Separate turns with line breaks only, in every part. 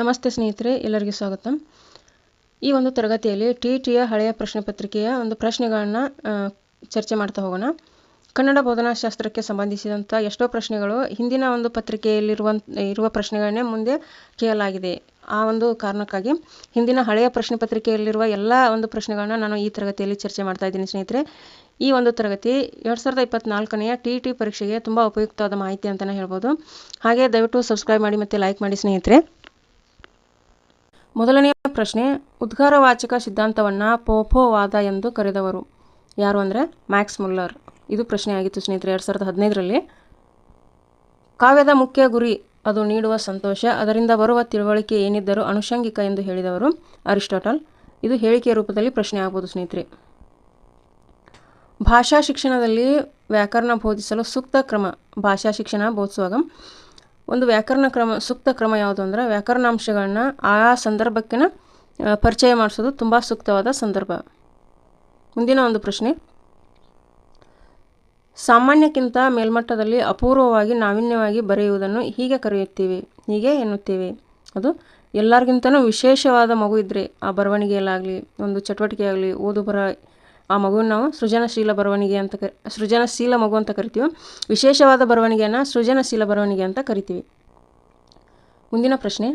ನಮಸ್ತೆ ಸ್ನೇಹಿತರೆ, ಎಲ್ಲರಿಗೂ ಸ್ವಾಗತ. ಈ ಒಂದು ತರಗತಿಯಲ್ಲಿ ಟಿ ಟಿಯ ಹಳೆಯ ಪ್ರಶ್ನೆ ಪತ್ರಿಕೆಯ ಒಂದು ಪ್ರಶ್ನೆಗಳನ್ನು ಚರ್ಚೆ ಮಾಡ್ತಾ ಹೋಗೋಣ. ಕನ್ನಡ ಬೋಧನಾಶಾಸ್ತ್ರಕ್ಕೆ ಸಂಬಂಧಿಸಿದಂಥ ಎಷ್ಟೋ ಪ್ರಶ್ನೆಗಳು ಹಿಂದಿನ ಒಂದು ಪತ್ರಿಕೆಯಲ್ಲಿರುವ, ಇರುವ ಪ್ರಶ್ನೆಗಳನ್ನೇ ಮುಂದೆ ಕೇಳಲಾಗಿದೆ. ಆ ಒಂದು ಕಾರಣಕ್ಕಾಗಿ ಹಿಂದಿನ ಹಳೆಯ ಪ್ರಶ್ನೆ ಪತ್ರಿಕೆಯಲ್ಲಿರುವ ಎಲ್ಲ ಒಂದು ಪ್ರಶ್ನೆಗಳನ್ನ ನಾನು ಈ ತರಗತಿಯಲ್ಲಿ ಚರ್ಚೆ ಮಾಡ್ತಾ ಇದ್ದೀನಿ ಸ್ನೇಹಿತರೆ. ಈ ಒಂದು ತರಗತಿ ಎರಡು ಸಾವಿರದ ಇಪ್ಪತ್ನಾಲ್ಕನೆಯ ಟಿ ಟಿ ಪರೀಕ್ಷೆಗೆ ತುಂಬ ಉಪಯುಕ್ತವಾದ ಮಾಹಿತಿ ಅಂತಲೇ ಹೇಳ್ಬೋದು. ಹಾಗೆ ದಯವಿಟ್ಟು ಸಬ್ಸ್ಕ್ರೈಬ್ ಮಾಡಿ ಮತ್ತು ಲೈಕ್ ಮಾಡಿ ಸ್ನೇಹಿತರೆ. ಮೊದಲನೆಯ ಪ್ರಶ್ನೆ ಉದ್ಗಾರವಾಚಕ ಸಿದ್ಧಾಂತವನ್ನು ಪೋಪೋವಾದ ಎಂದು ಕರೆದವರು. ಯಾರು ಅಂದರೆ? Max Muller. ಇದು ಪ್ರಶ್ನೆ ಆಗಿತ್ತು ಸ್ನೇಹಿತರೆ, ಎರಡು ಸಾವಿರದ ಹದಿನೈದರಲ್ಲಿ. ಕಾವ್ಯದ ಮುಖ್ಯ ಗುರಿ, ಅದು ನೀಡುವ ಸಂತೋಷ, ಅದರಿಂದ ಬರುವ ತಿಳುವಳಿಕೆ ಏನಿದ್ದರೂ ಅನುಷಂಗಿಕ ಎಂದು ಹೇಳಿದವರು ಅರಿಸ್ಟಾಟಲ್. ಇದು ಹೇಳಿಕೆಯ ರೂಪದಲ್ಲಿ ಪ್ರಶ್ನೆ ಆಗ್ಬೋದು ಸ್ನೇಹಿತರೆ. ಭಾಷಾ ಶಿಕ್ಷಣದಲ್ಲಿ ವ್ಯಾಕರಣ ಬೋಧಿಸಲು ಸೂಕ್ತ ಕ್ರಮ. ಭಾಷಾ ಶಿಕ್ಷಣ ಬೋಧಿಸುವಾಗ ಒಂದು ವ್ಯಾಕರಣ ಕ್ರಮ, ಸೂಕ್ತ ಕ್ರಮ ಯಾವುದು ಅಂದರೆ ವ್ಯಾಕರಣಾಂಶಗಳನ್ನ ಆ ಸಂದರ್ಭಕ್ಕಿನ ಪರಿಚಯ ಮಾಡಿಸೋದು ತುಂಬ ಸೂಕ್ತವಾದ ಸಂದರ್ಭ. ಮುಂದಿನ ಒಂದು ಪ್ರಶ್ನೆ. ಸಾಮಾನ್ಯಕ್ಕಿಂತ ಮೇಲ್ಮಟ್ಟದಲ್ಲಿ ಅಪೂರ್ವವಾಗಿ ನಾವೀನ್ಯವಾಗಿ ಬರೆಯುವುದನ್ನು ಹೀಗೆ ಕರೆಯುತ್ತೀವಿ, ಹೀಗೆ ಎನ್ನುತ್ತೀವಿ. ಅದು ಎಲ್ಲರಿಗಿಂತನೂ ವಿಶೇಷವಾದ ಮಗು ಇದ್ದರೆ ಆ ಬರವಣಿಗೆಯಲ್ಲಾಗಲಿ, ಒಂದು ಚಟುವಟಿಕೆ ಆಗಲಿ ಓದು ಬರ ಆ ಮಗುವನ್ನು ನಾವು ಸೃಜನಶೀಲ ಬರವಣಿಗೆ ಅಂತ ಕ, ಸೃಜನಶೀಲ ಮಗು ಅಂತ ಕರಿತೀವಿ. ವಿಶೇಷವಾದ ಬರವಣಿಗೆಯನ್ನು ಸೃಜನಶೀಲ ಬರವಣಿಗೆ ಅಂತ ಕರಿತೀವಿ. ಮುಂದಿನ ಪ್ರಶ್ನೆ.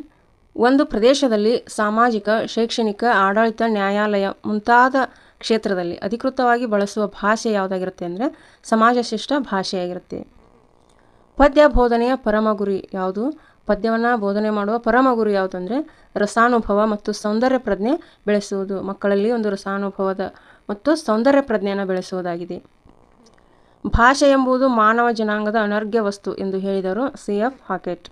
ಒಂದು ಪ್ರದೇಶದಲ್ಲಿ ಸಾಮಾಜಿಕ, ಶೈಕ್ಷಣಿಕ, ಆಡಳಿತ, ನ್ಯಾಯಾಲಯ ಮುಂತಾದ ಕ್ಷೇತ್ರದಲ್ಲಿ ಅಧಿಕೃತವಾಗಿ ಬಳಸುವ ಭಾಷೆ ಯಾವುದಾಗಿರುತ್ತೆ ಅಂದರೆ ಸಮಾಜಶಿಷ್ಟ ಭಾಷೆಯಾಗಿರುತ್ತೆ. ಪದ್ಯ ಬೋಧನೆಯ ಪರಮ ಗುರಿ ಯಾವುದು? ಪದ್ಯವನ್ನು ಬೋಧನೆ ಮಾಡುವ ಪರಮ ಗುರಿ ಯಾವುದಂದರೆ ರಸಾನುಭವ ಮತ್ತು ಸೌಂದರ್ಯ ಪ್ರಜ್ಞೆ ಬೆಳೆಸುವುದು. ಮಕ್ಕಳಲ್ಲಿ ಒಂದು ರಸಾನುಭವದ ಮತ್ತು ಸೌಂದರ್ಯ ಪ್ರಜ್ಞೆಯನ್ನು ಬೆಳೆಸುವುದಾಗಿದೆ. ಭಾಷೆ ಎಂಬುದು ಮಾನವ ಜನಾಂಗದ ಅನರ್ಘ್ಯ ವಸ್ತು ಎಂದು ಹೇಳಿದರು ಸಿ. ಎಫ್. ಹಾಕೆಟ್.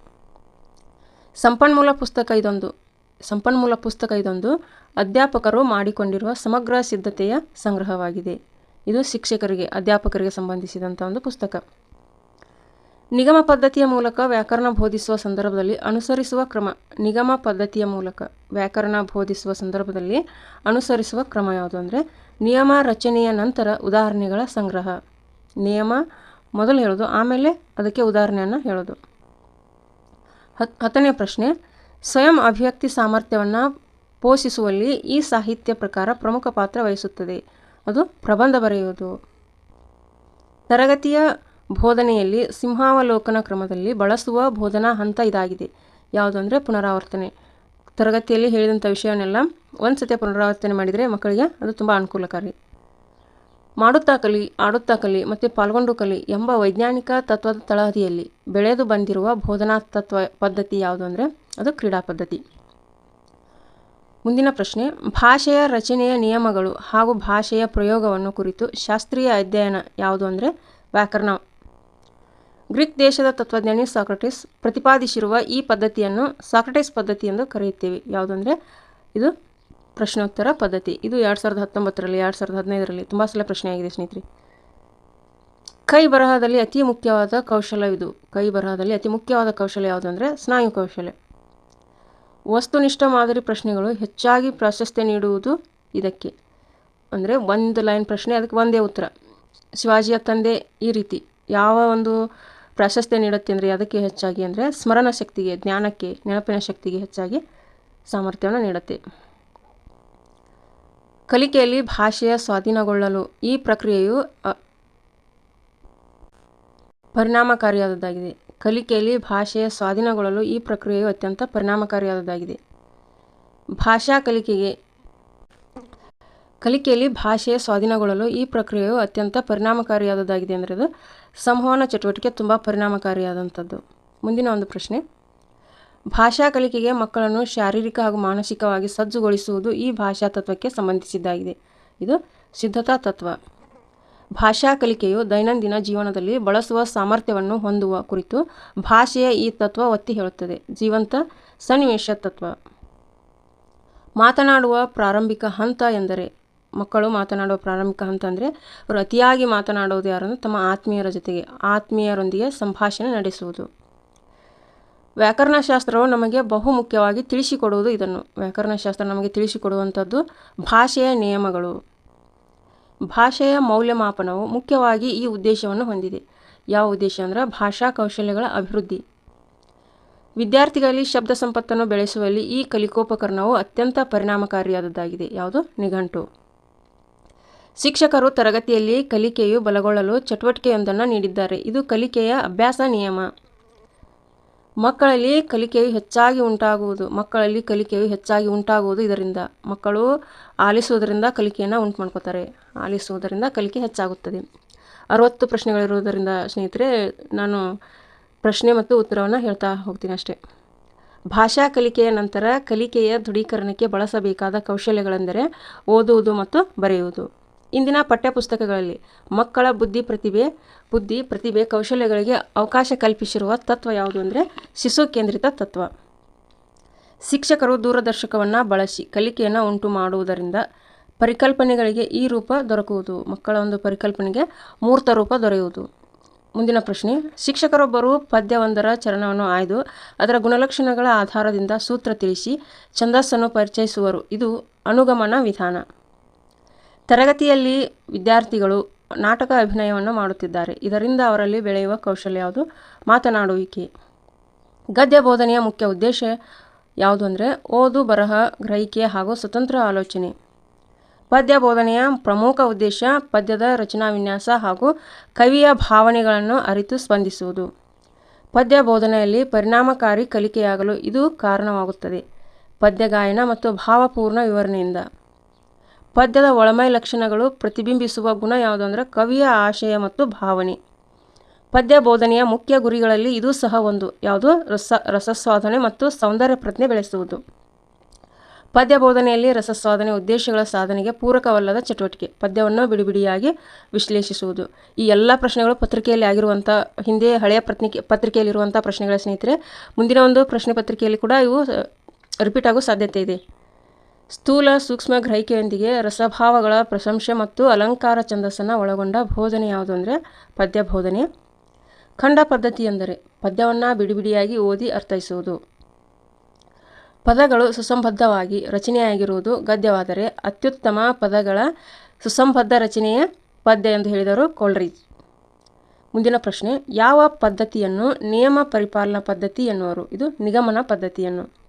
ಸಂಪನ್ಮೂಲ ಪುಸ್ತಕ ಇದೊಂದು. ಸಂಪನ್ಮೂಲ ಪುಸ್ತಕ ಇದೊಂದು ಅಧ್ಯಾಪಕರು ಮಾಡಿಕೊಂಡಿರುವ ಸಮಗ್ರ ಸಿದ್ಧತೆಯ ಸಂಗ್ರಹವಾಗಿದೆ. ಇದು ಶಿಕ್ಷಕರಿಗೆ, ಅಧ್ಯಾಪಕರಿಗೆ ಸಂಬಂಧಿಸಿದಂಥ ಒಂದು ಪುಸ್ತಕ. ನಿಗಮ ಪದ್ಧತಿಯ ಮೂಲಕ ವ್ಯಾಕರಣ ಬೋಧಿಸುವ ಸಂದರ್ಭದಲ್ಲಿ ಅನುಸರಿಸುವ ಕ್ರಮ. ನಿಗಮ ಪದ್ಧತಿಯ ಮೂಲಕ ವ್ಯಾಕರಣ ಬೋಧಿಸುವ ಸಂದರ್ಭದಲ್ಲಿ ಅನುಸರಿಸುವ ಕ್ರಮ ಯಾವುದು ಅಂದರೆ ನಿಯಮ ರಚನೆಯ ನಂತರ ಉದಾಹರಣೆಗಳ ಸಂಗ್ರಹ. ನಿಯಮ ಮೊದಲು ಹೇಳೋದು, ಆಮೇಲೆ ಅದಕ್ಕೆ ಉದಾಹರಣೆಯನ್ನು ಹೇಳೋದು. ಹತ್, ಹತ್ತನೇ ಪ್ರಶ್ನೆ, ಸ್ವಯಂ ಅಭಿವ್ಯಕ್ತಿ ಸಾಮರ್ಥ್ಯವನ್ನು ಪೋಷಿಸುವಲ್ಲಿ ಈ ಸಾಹಿತ್ಯ ಪ್ರಕಾರ ಪ್ರಮುಖ ಪಾತ್ರ ವಹಿಸುತ್ತದೆ. ಅದು ಪ್ರಬಂಧ ಬರೆಯುವುದು. ತರಗತಿಯ ಬೋಧನೆಯಲ್ಲಿ ಸಿಂಹಾವಲೋಕನ ಕ್ರಮದಲ್ಲಿ ಬಳಸುವ ಬೋಧನಾ ಹಂತ ಇದಾಗಿದೆ. ಯಾವುದು ಅಂದರೆ ಪುನರಾವರ್ತನೆ. ತರಗತಿಯಲ್ಲಿ ಹೇಳಿದಂಥ ವಿಷಯವನ್ನೆಲ್ಲ ಒಂದು ಸತಿ ಪುನರಾವರ್ತನೆ ಮಾಡಿದರೆ ಮಕ್ಕಳಿಗೆ ಅದು ತುಂಬ ಅನುಕೂಲಕಾರಿ. ಮಾಡುತ್ತಾ ಕಲಿ, ಆಡುತ್ತಾ ಕಲಿ ಮತ್ತು ಪಾಲ್ಗೊಂಡು ಕಲಿ ಎಂಬ ವೈಜ್ಞಾನಿಕ ತತ್ವದ ತಳಹದಿಯಲ್ಲಿ ಬೆಳೆದು ಬಂದಿರುವ ಬೋಧನಾ ತತ್ವ ಪದ್ಧತಿ ಯಾವುದು ಅಂದರೆ ಅದು ಕ್ರೀಡಾ ಪದ್ಧತಿ. ಮುಂದಿನ ಪ್ರಶ್ನೆ, ಭಾಷೆಯ ರಚನೆಯ ನಿಯಮಗಳು ಹಾಗೂ ಭಾಷೆಯ ಪ್ರಯೋಗವನ್ನು ಕುರಿತು ಶಾಸ್ತ್ರೀಯ ಅಧ್ಯಯನ ಯಾವುದು ಅಂದರೆ ವ್ಯಾಕರಣ ಗ್ರೀಕ್ ದೇಶದ ತತ್ವಜ್ಞಾನಿ ಸಾಕ್ರಟಿಸ್ ಪ್ರತಿಪಾದಿಸಿರುವ ಈ ಪದ್ಧತಿಯನ್ನು ಸಾಕ್ರಟಿಸ್ ಪದ್ಧತಿ ಎಂದು ಕರೆಯುತ್ತೇವೆ. ಯಾವುದಂದರೆ ಇದು ಪ್ರಶ್ನೋತ್ತರ ಪದ್ಧತಿ. ಇದು ಎರಡು ಸಾವಿರದ ಹತ್ತೊಂಬತ್ತರಲ್ಲಿ, ಎರಡು ಸಾವಿರದ ಹದಿನೈದರಲ್ಲಿ ತುಂಬ ಸಲ ಪ್ರಶ್ನೆ ಆಗಿದೆ ಸ್ನೇಹಿತರೆ. ಕೈ ಬರಹದಲ್ಲಿ ಅತಿ ಮುಖ್ಯವಾದ ಕೌಶಲ್ಯವಿದು ಕೈ ಬರಹದಲ್ಲಿ ಅತಿ ಮುಖ್ಯವಾದ ಕೌಶಲ್ಯ ಯಾವುದಂದರೆ ಸ್ನಾಯು ಕೌಶಲ್ಯ ವಸ್ತುನಿಷ್ಠ ಮಾದರಿ ಪ್ರಶ್ನೆಗಳು ಹೆಚ್ಚಾಗಿ ಪ್ರಾಶಸ್ತ್ಯ ನೀಡುವುದು ಇದಕ್ಕೆ. ಅಂದರೆ ಒಂದು ಲೈನ್ ಪ್ರಶ್ನೆ, ಅದಕ್ಕೆ ಒಂದೇ ಉತ್ತರ. ಶಿವಾಜಿಯ ತಂದೆ ಈ ರೀತಿ. ಯಾವ ಒಂದು ಪ್ರಾಶಸ್ತ್ಯ ನೀಡುತ್ತೆ ಅಂದರೆ ಅದಕ್ಕೆ ಹೆಚ್ಚಾಗಿ ಅಂದರೆ ಸ್ಮರಣ ಶಕ್ತಿಗೆ, ಜ್ಞಾನಕ್ಕೆ, ನೆನಪಿನ ಶಕ್ತಿಗೆ ಹೆಚ್ಚಾಗಿ ಸಾಮರ್ಥ್ಯವನ್ನು ನೀಡುತ್ತೆ. ಕಲಿಕೆಯಲ್ಲಿ ಭಾಷೆಯ ಸ್ವಾಧೀನಗೊಳ್ಳಲು ಈ ಪ್ರಕ್ರಿಯೆಯು ಪರಿಣಾಮಕಾರಿಯಾದದ್ದಾಗಿದೆ. ಕಲಿಕೆಯಲ್ಲಿ ಭಾಷೆಯ ಸ್ವಾಧೀನಗೊಳ್ಳಲು ಈ ಪ್ರಕ್ರಿಯೆಯು ಅತ್ಯಂತ ಪರಿಣಾಮಕಾರಿಯಾದದ್ದಾಗಿದೆ. ಭಾಷಾ ಕಲಿಕೆಗೆ, ಕಲಿಕೆಯಲ್ಲಿ ಭಾಷೆಯ ಸ್ವಾಧೀನಗೊಳ್ಳಲು ಈ ಪ್ರಕ್ರಿಯೆಯು ಅತ್ಯಂತ ಪರಿಣಾಮಕಾರಿಯಾದದ್ದಾಗಿದೆ ಅಂದರೆ ಅದು ಸಂವಹನ ಚಟುವಟಿಕೆ ತುಂಬ ಪರಿಣಾಮಕಾರಿಯಾದಂಥದ್ದು. ಮುಂದಿನ ಒಂದು ಪ್ರಶ್ನೆ. ಭಾಷಾ ಕಲಿಕೆಗೆ ಮಕ್ಕಳನ್ನು ಶಾರೀರಿಕ ಹಾಗೂ ಮಾನಸಿಕವಾಗಿ ಸಜ್ಜುಗೊಳಿಸುವುದು ಈ ಭಾಷಾ ತತ್ವಕ್ಕೆ ಸಂಬಂಧಿಸಿದ್ದಾಗಿದೆ. ಇದು ಸಿದ್ಧತಾ ತತ್ವ. ಭಾಷಾ ಕಲಿಕೆಯು ದೈನಂದಿನ ಜೀವನದಲ್ಲಿ ಬಳಸುವ ಸಾಮರ್ಥ್ಯವನ್ನು ಹೊಂದುವ ಕುರಿತು ಭಾಷೆಯ ಈ ತತ್ವ ಒತ್ತಿ ಹೇಳುತ್ತದೆ. ಜೀವಂತ ಸನ್ನಿವೇಶ ತತ್ವ. ಮಾತನಾಡುವ ಪ್ರಾರಂಭಿಕ ಹಂತ ಎಂದರೆ ಮಕ್ಕಳು ಮಾತನಾಡುವ ಪ್ರಾರಂಭಿಕ ಹಂತ ಅಂದರೆ ಅವರು ಅತಿಯಾಗಿ ಮಾತನಾಡೋದು ಯಾರನ್ನು? ತಮ್ಮ ಆತ್ಮೀಯರ ಜೊತೆಗೆ, ಆತ್ಮೀಯರೊಂದಿಗೆ ಸಂಭಾಷಣೆ ನಡೆಸುವುದು. ವ್ಯಾಕರಣಶಾಸ್ತ್ರವು ನಮಗೆ ಬಹು ಮುಖ್ಯವಾಗಿ ತಿಳಿಸಿಕೊಡುವುದು ಇದನ್ನು. ವ್ಯಾಕರಣಶಾಸ್ತ್ರ ನಮಗೆ ತಿಳಿಸಿಕೊಡುವಂಥದ್ದು ಭಾಷೆಯ ನಿಯಮಗಳು. ಭಾಷೆಯ ಮೌಲ್ಯಮಾಪನವು ಮುಖ್ಯವಾಗಿ ಈ ಉದ್ದೇಶವನ್ನು ಹೊಂದಿದೆ. ಯಾವ ಉದ್ದೇಶ ಅಂದರೆ ಭಾಷಾ ಕೌಶಲ್ಯಗಳ ಅಭಿವೃದ್ಧಿ. ವಿದ್ಯಾರ್ಥಿಗಳಲ್ಲಿ ಶಬ್ದ ಸಂಪತ್ತನ್ನು ಬೆಳೆಸುವಲ್ಲಿ ಈ ಕಲಿಕೋಪಕರಣವು ಅತ್ಯಂತ ಪರಿಣಾಮಕಾರಿಯಾದದ್ದಾಗಿದೆ. ಯಾವುದು? ನಿಘಂಟು. ಶಿಕ್ಷಕರು ತರಗತಿಯಲ್ಲಿ ಕಲಿಕೆಯು ಬಲಗೊಳ್ಳಲು ಚಟುವಟಿಕೆಯೊಂದನ್ನು ನೀಡಿದ್ದಾರೆ. ಇದು ಕಲಿಕೆಯ ಅಭ್ಯಾಸ ನಿಯಮ. ಮಕ್ಕಳಲ್ಲಿ ಕಲಿಕೆಯು ಹೆಚ್ಚಾಗಿ ಉಂಟಾಗುವುದು. ಮಕ್ಕಳಲ್ಲಿ ಕಲಿಕೆಯು ಹೆಚ್ಚಾಗಿ ಉಂಟಾಗುವುದು ಇದರಿಂದ. ಮಕ್ಕಳು ಆಲಿಸುವುದರಿಂದ ಕಲಿಕೆಯನ್ನು ಉಂಟು ಮಾಡ್ಕೋತಾರೆ ಆಲಿಸುವುದರಿಂದ ಕಲಿಕೆ ಹೆಚ್ಚಾಗುತ್ತದೆ. ಅರವತ್ತು ಪ್ರಶ್ನೆಗಳಿರುವುದರಿಂದ ಸ್ನೇಹಿತರೆ, ನಾನು ಪ್ರಶ್ನೆ ಮತ್ತು ಉತ್ತರವನ್ನು ಹೇಳ್ತಾ ಹೋಗ್ತೀನಿ ಅಷ್ಟೇ. ಭಾಷಾ ಕಲಿಕೆಯ ನಂತರ ಕಲಿಕೆಯ ದೃಢೀಕರಣಕ್ಕೆ ಬಳಸಬೇಕಾದ ಕೌಶಲ್ಯಗಳೆಂದರೆ ಓದುವುದು ಮತ್ತು ಬರೆಯುವುದು. ಇಂದಿನ ಪಠ್ಯಪುಸ್ತಕಗಳಲ್ಲಿ ಮಕ್ಕಳ ಬುದ್ಧಿ ಪ್ರತಿಭೆ ಬುದ್ಧಿ ಪ್ರತಿಭೆ ಕೌಶಲ್ಯಗಳಿಗೆ ಅವಕಾಶ ಕಲ್ಪಿಸಿರುವ ತತ್ವ ಯಾವುದು ಅಂದರೆ ಶಿಶು ಕೇಂದ್ರಿತ ತತ್ವ. ಶಿಕ್ಷಕರು ದೂರದರ್ಶಕವನ್ನು ಬಳಸಿ ಕಲಿಕೆಯನ್ನು ಉಂಟು ಮಾಡುವುದರಿಂದ ಪರಿಕಲ್ಪನೆಗಳಿಗೆ ಈ ರೂಪ ದೊರಕುವುದು, ಮಕ್ಕಳ ಒಂದು ಪರಿಕಲ್ಪನೆಗೆ ಮೂರ್ತ ರೂಪ ದೊರೆಯುವುದು. ಮುಂದಿನ ಪ್ರಶ್ನೆ, ಶಿಕ್ಷಕರೊಬ್ಬರು ಪದ್ಯವೊಂದರ ಚರಣವನ್ನು ಆಯ್ದು ಅದರ ಗುಣಲಕ್ಷಣಗಳ ಆಧಾರದಿಂದ ಸೂತ್ರ ತಿಳಿಸಿ ಛಂದಸ್ಸನ್ನು ಪರಿಚಯಿಸುವರು. ಇದು ಅನುಗಮನ ವಿಧಾನ. ತರಗತಿಯಲ್ಲಿ ವಿದ್ಯಾರ್ಥಿಗಳು ನಾಟಕ ಅಭಿನಯವನ್ನು ಮಾಡುತ್ತಿದ್ದಾರೆ. ಇದರಿಂದ ಅವರಲ್ಲಿ ಬೆಳೆಯುವ ಕೌಶಲ್ಯ ಯಾವುದು? ಮಾತನಾಡುವಿಕೆ. ಗದ್ಯ ಬೋಧನೆಯ ಮುಖ್ಯ ಉದ್ದೇಶ ಯಾವುದು ಅಂದರೆ ಓದು, ಬರಹ, ಗ್ರಹಿಕೆ ಹಾಗೂ ಸ್ವತಂತ್ರ ಆಲೋಚನೆ. ಪದ್ಯ ಬೋಧನೆಯ ಪ್ರಮುಖ ಉದ್ದೇಶ ಪದ್ಯದ ರಚನಾ ವಿನ್ಯಾಸ ಹಾಗೂ ಕವಿಯ ಭಾವನೆಗಳನ್ನು ಅರಿತು ಸ್ಪಂದಿಸುವುದು. ಪದ್ಯ ಬೋಧನೆಯಲ್ಲಿ ಪರಿಣಾಮಕಾರಿ ಕಲಿಕೆಯಾಗಲು ಇದು ಕಾರಣವಾಗುತ್ತದೆ. ಪದ್ಯ ಗಾಯನ ಮತ್ತು ಭಾವಪೂರ್ಣ ವಿವರಣೆಯಿಂದ. ಪದ್ಯದ ಒಳಮೈ ಲಕ್ಷಣಗಳು ಪ್ರತಿಬಿಂಬಿಸುವ ಗುಣ ಯಾವುದು ಅಂದರೆ ಕವಿಯ ಆಶಯ ಮತ್ತು ಭಾವನೆ. ಪದ್ಯ ಬೋಧನೆಯ ಮುಖ್ಯ ಗುರಿಗಳಲ್ಲಿ ಇದು ಸಹ ಒಂದು. ಯಾವುದು? ರಸ ರಸಸ್ವಾದನೆ ಮತ್ತು ಸೌಂದರ್ಯ ಪ್ರಜ್ಞೆ ಬೆಳೆಸುವುದು. ಪದ್ಯ ಬೋಧನೆಯಲ್ಲಿ ರಸಸ್ವಾದನೆ ಉದ್ದೇಶಗಳ ಸಾಧನೆಗೆ ಪೂರಕವಲ್ಲದ ಚಟುವಟಿಕೆ. ಪದ್ಯವನ್ನು ಬಿಡಿಬಿಡಿಯಾಗಿ ವಿಶ್ಲೇಷಿಸುವುದು. ಈ ಎಲ್ಲ ಪ್ರಶ್ನೆಗಳು ಪತ್ರಿಕೆಯಲ್ಲಿ ಆಗಿರುವಂಥ, ಹಿಂದೆ ಹಳೆಯ ಪತ್ರಿಕೆ ಪತ್ರಿಕೆಯಲ್ಲಿರುವಂಥ ಪ್ರಶ್ನೆಗಳ ಸ್ನೇಹಿತರೆ, ಮುಂದಿನ ಒಂದು ಪ್ರಶ್ನೆ ಪತ್ರಿಕೆಯಲ್ಲಿ ಕೂಡ ಇವು, ರಿಪೀಟ್ ಆಗೋ ಸಾಧ್ಯತೆ ಇದೆ. ಸ್ಥೂಲ ಸೂಕ್ಷ್ಮ ಗ್ರಹಿಕೆಯೊಂದಿಗೆ ರಸಭಾವಗಳ ಪ್ರಶಂಸೆ ಮತ್ತು ಅಲಂಕಾರ ಛಂದಸ್ಸನ್ನು ಒಳಗೊಂಡ ಬೋಧನೆ ಯಾವುದು ಅಂದರೆ ಪದ್ಯ ಬೋಧನೆ ಖಂಡ ಪದ್ಧತಿ ಎಂದರೆ ಪದ್ಯವನ್ನು ಬಿಡಿಬಿಡಿಯಾಗಿ ಓದಿ ಅರ್ಥೈಸುವುದು. ಪದಗಳು ಸುಸಂಬದ್ಧವಾಗಿ ರಚನೆಯಾಗಿರುವುದು ಗದ್ಯವಾದರೆ ಅತ್ಯುತ್ತಮ ಪದಗಳ ಸುಸಂಬದ್ಧ ರಚನೆಯ ಪದ್ಯ ಎಂದು ಹೇಳಿದರು ಕೋಲ್ರಿಜ್ ಮುಂದಿನ ಪ್ರಶ್ನೆ, ಯಾವ ಪದ್ಧತಿಯನ್ನು ನಿಯಮ ಪರಿಪಾಲನಾ ಪದ್ಧತಿ ಎನ್ನುವರು? ಇದು ನಿಗಮನ ಪದ್ಧತಿಯನ್ನು.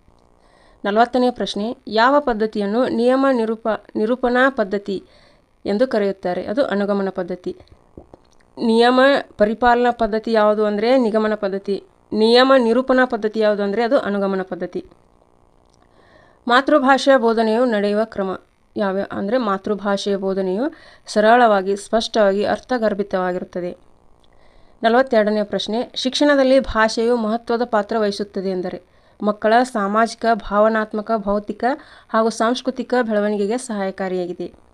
ನಲವತ್ತನೇ ಪ್ರಶ್ನೆ, ಯಾವ ಪದ್ಧತಿಯನ್ನು ನಿಯಮ ನಿರೂಪ, ನಿರೂಪಣಾ ಪದ್ಧತಿ ಎಂದು ಕರೆಯುತ್ತಾರೆ? ಅದು ಅನುಗಮನ ಪದ್ಧತಿ. ನಿಯಮ ಪರಿಪಾಲನಾ ಪದ್ಧತಿ ಯಾವುದು ಅಂದರೆ ನಿಗಮನ ಪದ್ಧತಿ. ನಿಯಮ ನಿರೂಪಣಾ ಪದ್ಧತಿ ಯಾವುದು ಅಂದರೆ ಅದು ಅನುಗಮನ ಪದ್ಧತಿ. ಮಾತೃಭಾಷೆಯ ಬೋಧನೆಯು ನಡೆಯುವ ಕ್ರಮ ಯಾವ ಅಂದರೆ ಮಾತೃಭಾಷೆಯ ಬೋಧನೆಯು ಸರಳವಾಗಿ, ಸ್ಪಷ್ಟವಾಗಿ, ಅರ್ಥಗರ್ಭಿತವಾಗಿರುತ್ತದೆ. ನಲವತ್ತೆರಡನೇ ಪ್ರಶ್ನೆ, ಶಿಕ್ಷಣದಲ್ಲಿ ಭಾಷೆಯು ಮಹತ್ವದ ಪಾತ್ರ ವಹಿಸುತ್ತದೆ ಎಂದರೆ ಮಕ್ಕಳ ಸಾಮಾಜಿಕ, ಭಾವನಾತ್ಮಕ, ಭೌತಿಕ ಹಾಗೂ ಸಾಂಸ್ಕೃತಿಕ ಬೆಳವಣಿಗೆಗೆ ಸಹಾಯಕಾರಿಯಾಗಿದೆ.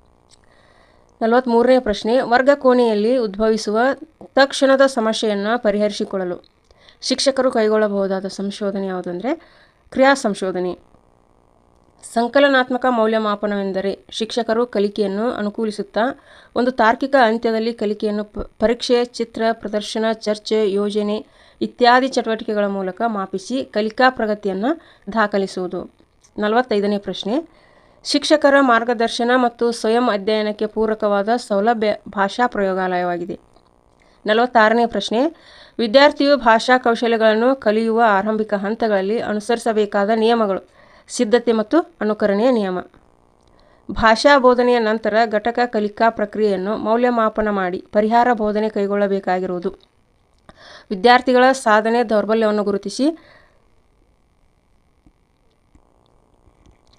ನಲವತ್ತ್ಮೂರನೇ ಪ್ರಶ್ನೆ ವರ್ಗ ಕೋಣೆಯಲ್ಲಿ ಉದ್ಭವಿಸುವ ತಕ್ಷಣದ ಸಮಸ್ಯೆಯನ್ನು ಪರಿಹರಿಸಿಕೊಳ್ಳಲು ಶಿಕ್ಷಕರು ಕೈಗೊಳ್ಳಬಹುದಾದ ಸಂಶೋಧನೆ ಯಾವುದಂದರೆ ಕ್ರಿಯಾ ಸಂಶೋಧನೆ ಸಂಕಲನಾತ್ಮಕ ಮೌಲ್ಯಮಾಪನವೆಂದರೆ ಶಿಕ್ಷಕರು ಕಲಿಕೆಯನ್ನು ಅನುಕೂಲಿಸುತ್ತಾ ಒಂದು ತಾರ್ಕಿಕ ಅಂತ್ಯದಲ್ಲಿ ಕಲಿಕೆಯನ್ನು ಪರೀಕ್ಷೆ, ಚಿತ್ರ, ಪ್ರದರ್ಶನ, ಚರ್ಚೆ, ಯೋಜನೆ ಇತ್ಯಾದಿ ಚಟುವಟಿಕೆಗಳ ಮೂಲಕ ಮಾಪಿಸಿ ಕಲಿಕಾ ಪ್ರಗತಿಯನ್ನು ದಾಖಲಿಸುವುದು. ನಲವತ್ತೈದನೇ ಪ್ರಶ್ನೆ. ಶಿಕ್ಷಕರ ಮಾರ್ಗದರ್ಶನ ಮತ್ತು ಸ್ವಯಂ ಅಧ್ಯಯನಕ್ಕೆ ಪೂರಕವಾದ ಸೌಲಭ್ಯ ಭಾಷಾ ಪ್ರಯೋಗಾಲಯವಾಗಿದೆ. ನಲವತ್ತಾರನೇ ಪ್ರಶ್ನೆ. ವಿದ್ಯಾರ್ಥಿಯು ಭಾಷಾ ಕೌಶಲ್ಯಗಳನ್ನು ಕಲಿಯುವ ಆರಂಭಿಕ ಹಂತಗಳಲ್ಲಿ ಅನುಸರಿಸಬೇಕಾದ ನಿಯಮಗಳು, ಸಿದ್ಧತೆ ಮತ್ತು ಅನುಕರಣೆಯ ನಿಯಮ. ಭಾಷಾ ಬೋಧನೆಯ ನಂತರ ಘಟಕ ಕಲಿಕಾ ಪ್ರಕ್ರಿಯೆಯನ್ನು ಮೌಲ್ಯಮಾಪನ ಮಾಡಿ ಪರಿಹಾರ ಬೋಧನೆ ಕೈಗೊಳ್ಳಬೇಕಾಗಿರುವುದು. ವಿದ್ಯಾರ್ಥಿಗಳ ಸಾಧನೆ ದೌರ್ಬಲ್ಯವನ್ನು ಗುರುತಿಸಿ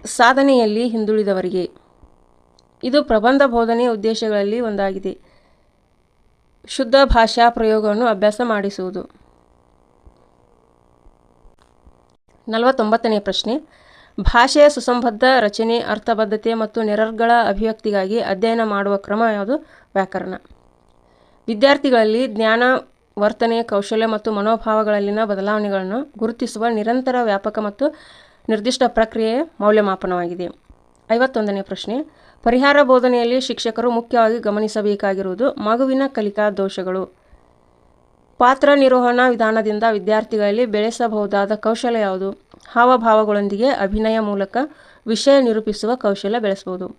ಸಾಧನೆಯಲ್ಲಿ ಹಿಂದುಳಿದವರಿಗೆ. ಇದು ಪ್ರಬಂಧ ಬೋಧನೆಯ ಉದ್ದೇಶಗಳಲ್ಲಿ ಒಂದಾಗಿದೆ. ಶುದ್ಧ ಭಾಷಾ ಪ್ರಯೋಗವನ್ನು ಅಭ್ಯಾಸ ಮಾಡಿಸುವುದು. ನಲವತ್ತೊಂಬತ್ತನೇ ಪ್ರಶ್ನೆ. ಭಾಷೆಯ ಸುಸಂಬದ್ಧ ರಚನೆ, ಅರ್ಥಬದ್ಧತೆ ಮತ್ತು ನೆರರ್ಗಳ ಅಭಿವ್ಯಕ್ತಿಗಾಗಿ ಅಧ್ಯಯನ ಮಾಡುವ ಕ್ರಮ ಯಾವುದು? ವ್ಯಾಕರಣ. ವಿದ್ಯಾರ್ಥಿಗಳಲ್ಲಿ ಜ್ಞಾನ ವರ್ತನೆ ಕೌಶಲ್ಯ ಮತ್ತು ಮನೋಭಾವಗಳಲ್ಲಿನ ಬದಲಾವಣೆಗಳನ್ನು ಗುರುತಿಸುವ ನಿರಂತರ ವ್ಯಾಪಕ ಮತ್ತು ನಿರ್ದಿಷ್ಟ ಪ್ರಕ್ರಿಯೆ ಮೌಲ್ಯಮಾಪನವಾಗಿದೆ. ಐವತ್ತೊಂದನೇ ಪ್ರಶ್ನೆ. ಪರಿಹಾರ ಬೋಧನೆಯಲ್ಲಿ ಶಿಕ್ಷಕರು ಮುಖ್ಯವಾಗಿ ಗಮನಿಸಬೇಕಾಗಿರುವುದು ಮಗುವಿನ ಕಲಿಕಾ ದೋಷಗಳು. ಪಾತ್ರ ನಿರ್ವಹಣಾ ವಿಧಾನದಿಂದ ವಿದ್ಯಾರ್ಥಿಗಳಲ್ಲಿ ಬೆಳೆಸಬಹುದಾದ ಕೌಶಲ್ಯ ಯಾವುದು? ಹಾವಭಾವಗಳೊಂದಿಗೆ ಅಭಿನಯ ಮೂಲಕ ವಿಷಯ ನಿರೂಪಿಸುವ ಕೌಶಲ್ಯ ಬೆಳೆಸಬಹುದು.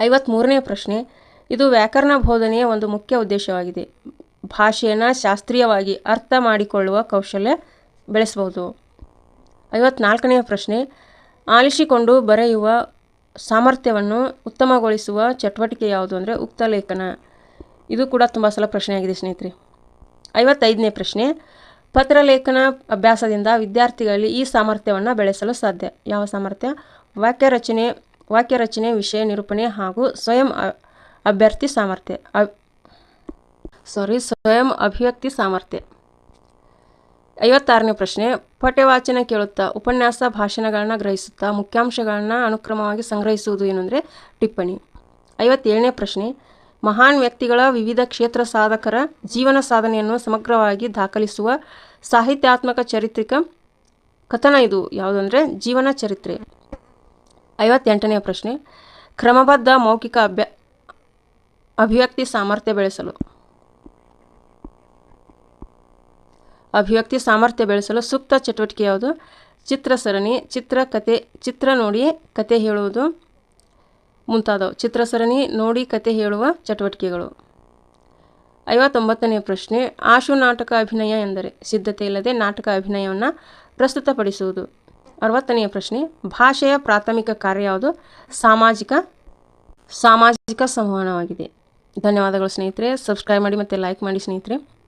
ಐವತ್ತ್ಮೂರನೇ ಪ್ರಶ್ನೆ. ಇದು ವ್ಯಾಕರಣ ಬೋಧನೆಯ ಒಂದು ಮುಖ್ಯ ಉದ್ದೇಶವಾಗಿದೆ. ಭಾಷೆಯನ್ನು ಶಾಸ್ತ್ರೀಯವಾಗಿ ಅರ್ಥ ಮಾಡಿಕೊಳ್ಳುವ ಕೌಶಲ್ಯ ಬೆಳೆಸ್ಬೋದು. ಐವತ್ನಾಲ್ಕನೆಯ ಪ್ರಶ್ನೆ, ಆಲಿಸಿಕೊಂಡು ಬರೆಯುವ ಸಾಮರ್ಥ್ಯವನ್ನು ಉತ್ತಮಗೊಳಿಸುವ ಚಟುವಟಿಕೆ ಯಾವುದು ಅಂದರೆ ಉಕ್ತ ಲೇಖನ. ಇದು ಕೂಡ ತುಂಬ ಸಲ ಪ್ರಶ್ನೆಯಾಗಿದೆ ಸ್ನೇಹಿತರೆ. ಐವತ್ತೈದನೇ ಪ್ರಶ್ನೆ, ಪತ್ರಲೇಖನ ಅಭ್ಯಾಸದಿಂದ ವಿದ್ಯಾರ್ಥಿಗಳಲ್ಲಿ ಈ ಸಾಮರ್ಥ್ಯವನ್ನು ಬೆಳೆಸಲು ಸಾಧ್ಯ. ಯಾವ ಸಾಮರ್ಥ್ಯ? ವಾಕ್ಯ ರಚನೆ ವಾಕ್ಯ ರಚನೆ ವಿಷಯ ನಿರೂಪಣೆ ಹಾಗೂ ಸ್ವಯಂ ಅಭ್ಯರ್ಥಿ ಸಾಮರ್ಥ್ಯ. ಸಾರಿ ಸ್ವಯಂ ಅಭಿವ್ಯಕ್ತಿ ಸಾಮರ್ಥ್ಯ. ಐವತ್ತಾರನೇ ಪ್ರಶ್ನೆ, ಪಠ್ಯವಾಚನ ಕೇಳುತ್ತಾ ಉಪನ್ಯಾಸ ಭಾಷಣಗಳನ್ನ ಗ್ರಹಿಸುತ್ತಾ ಮುಖ್ಯಾಂಶಗಳನ್ನ ಅನುಕ್ರಮವಾಗಿ ಸಂಗ್ರಹಿಸುವುದು ಏನಂದರೆ ಟಿಪ್ಪಣಿ. ಐವತ್ತೇಳನೇ ಪ್ರಶ್ನೆ, ಮಹಾನ್ ವ್ಯಕ್ತಿಗಳ ವಿವಿಧ ಕ್ಷೇತ್ರ ಸಾಧಕರ ಜೀವನ ಸಾಧನೆಯನ್ನು ಸಮಗ್ರವಾಗಿ ದಾಖಲಿಸುವ ಸಾಹಿತ್ಯಾತ್ಮಕ ಚರಿತ್ರಿಕ ಕಥನ ಇದು. ಯಾವುದಂದರೆ ಜೀವನ ಚರಿತ್ರೆ. ಐವತ್ತೆಂಟನೇ ಪ್ರಶ್ನೆ, ಕ್ರಮಬದ್ಧ ಮೌಖಿಕ ಅಭ್ಯ ಅಭಿವ್ಯಕ್ತಿ ಸಾಮರ್ಥ್ಯ ಬೆಳೆಸಲು. ಅಭಿವ್ಯಕ್ತಿ ಸಾಮರ್ಥ್ಯ ಬೆಳೆಸಲು ಸೂಕ್ತ ಚಟುವಟಿಕೆ ಯಾವುದು? ಚಿತ್ರ ಸರಣಿ ಚಿತ್ರ ಕತೆ ಚಿತ್ರ ನೋಡಿ, ಕತೆ ಹೇಳುವುದು. ಮುಂತಾದವು. ಚಿತ್ರಸರಣಿ, ನೋಡಿ, ಕತೆ ಹೇಳುವ ಚಟುವಟಿಕೆಗಳು. ಐವತ್ತೊಂಬತ್ತನೇ ಪ್ರಶ್ನೆ. ಆಶು ನಾಟಕ ಅಭಿನಯ ಎಂದರೆ ಸಿದ್ಧತೆ ಇಲ್ಲದೆ ನಾಟಕ ಅಭಿನಯವನ್ನು ಪ್ರಸ್ತುತಪಡಿಸುವುದು. ಅರವತ್ತನೆಯ ಪ್ರಶ್ನೆ. ಭಾಷೆಯ ಪ್ರಾಥಮಿಕ ಕಾರ್ಯ ಯಾವುದು? ಸಾಮಾಜಿಕ ಸಾಮಾಜಿಕ ಸಂವಹನವಾಗಿದೆ. ಧನ್ಯವಾದಗಳು ಸ್ನೇಹಿತರೆ. ಸಬ್ಸ್ಕ್ರೈಬ್ ಮಾಡಿ ಮತ್ತು ಲೈಕ್ ಮಾಡಿ ಸ್ನೇಹಿತರೆ.